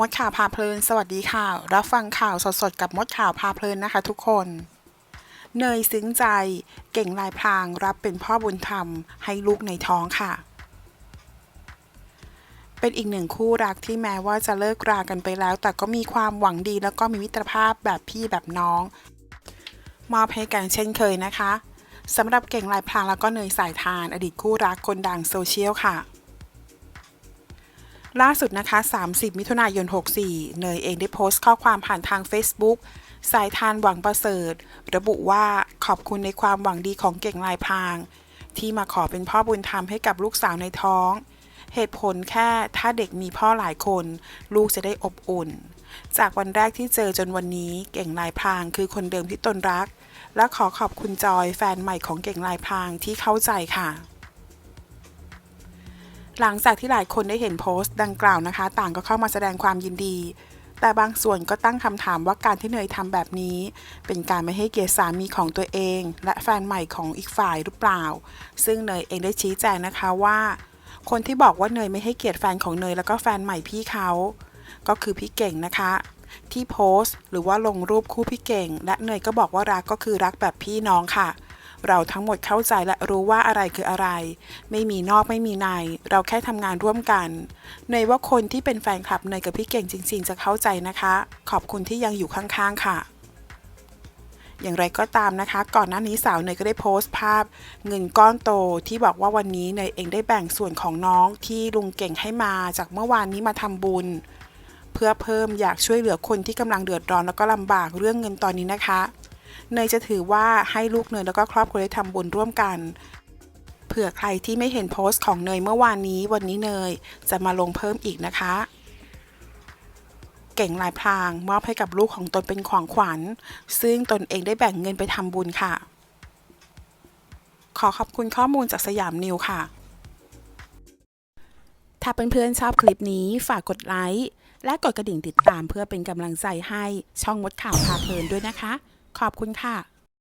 มดข่าวพาเพลิน สวัสดีค่ะ รับฟังข่าวสดๆ กับมดข่าวพาเพลินนะคะทุกคน เนยซึ้งใจ เก่งลายพรางรับเป็นพ่อบุญธรรม ให้ลูกในท้องค่ะ เป็นอีกหนึ่งคู่รักที่แม้ว่าจะเลิกรากันไปแล้ว แต่ก็มีความหวังดีแล้วก็มีมิตรภาพแบบพี่แบบน้อง มอบให้กันเช่นเคยนะคะสำหรับเก่งลายพรางแล้วก็เนยสายทาน อดีตคู่รักคนดังโซเชียลค่ะ ล่าสุดนะคะ 30 มิถุนายน 64 เนยเองได้โพสต์ข้อความผ่านทาง Facebook สายทานหวังประเสริฐ ระบุว่าขอบคุณในความหวังดีของเก่งลายพาง ที่มาขอเป็นพ่อบุญธรรมให้กับลูกสาวในท้อง เหตุผลแค่ถ้าเด็กมีพ่อหลายคน ลูกจะได้อบอุ่น จากวันแรกที่เจอจนวันนี้เก่งลายพางคือคนเดิมที่ตนรัก และขอขอบคุณจอยแฟนใหม่ของเก่งลายพางที่เข้าใจค่ะ หลังจากที่หลายคนได้เห็นโพสต์ดังกล่าวนะคะ ต่างก็เข้ามาแสดงความยินดี แต่บางส่วนก็ตั้งคำถามว่าการที่เนยทำแบบนี้ เป็นการไม่ให้เกียรติสามีของตัวเอง และแฟนใหม่ของอีกฝ่ายหรือเปล่า ซึ่งเนยเองได้ชี้แจงนะคะว่า คนที่บอกว่าเนยไม่ให้เกียรติแฟนของเนยแล้วก็แฟนใหม่พี่เขาก็คือพี่เก่งนะคะ ที่โพสต์ หรือว่าลงรูปคู่พี่เก่ง และเนยก็บอกว่ารักก็คือรักแบบพี่น้องค่ะ เราทั้งหมดเข้าใจและรู้ว่าอะไรคืออะไร ไม่มีนอกไม่มีใน เราแค่ทำงานร่วมกันเนยว่าคนที่เป็นแฟนคลับเนยกับพี่เก่งจริง ๆ จะเข้าใจนะคะ ขอบคุณที่ยังอยู่ข้างๆค่ะอย่างไรก็ตามนะคะ ก่อนหน้านี้สาวเนยก็ได้โพสต์ภาพ เงินก้อนโตที่บอกว่าวันนี้เนยเองได้แบ่งส่วนของน้องที่ลุงเก่งให้มาจากเมื่อวานนี้มาทำบุญ เพื่อเพิ่มอยากช่วยเหลือคนที่กำลังเดือดร้อนแล้วก็ลำบากเรื่องเงินตอนนี้นะคะ เนยจะถือว่าให้ลูกเนยแล้วก็ครอบครัวได้ทำบุญร่วมกัน เผื่อใครที่ไม่เห็นโพสต์ของเนยเมื่อวานนี้ วันนี้เนยจะมาลงเพิ่มอีกนะคะ เก่งลายพรางมอบให้กับลูกของตนเป็นของขวัญ ซึ่งตนเองได้แบ่งเงินไปทำบุญค่ะ ขอขอบคุณข้อมูลจากสยามนิวค่ะ ถ้าเพื่อนๆชอบคลิปนี้ฝากกดไลค์และกดกระดิ่งติดตามเพื่อเป็นกำลังใจให้ช่องมดข่าวพาเพลินด้วยนะคะ ขอบคุณค่ะ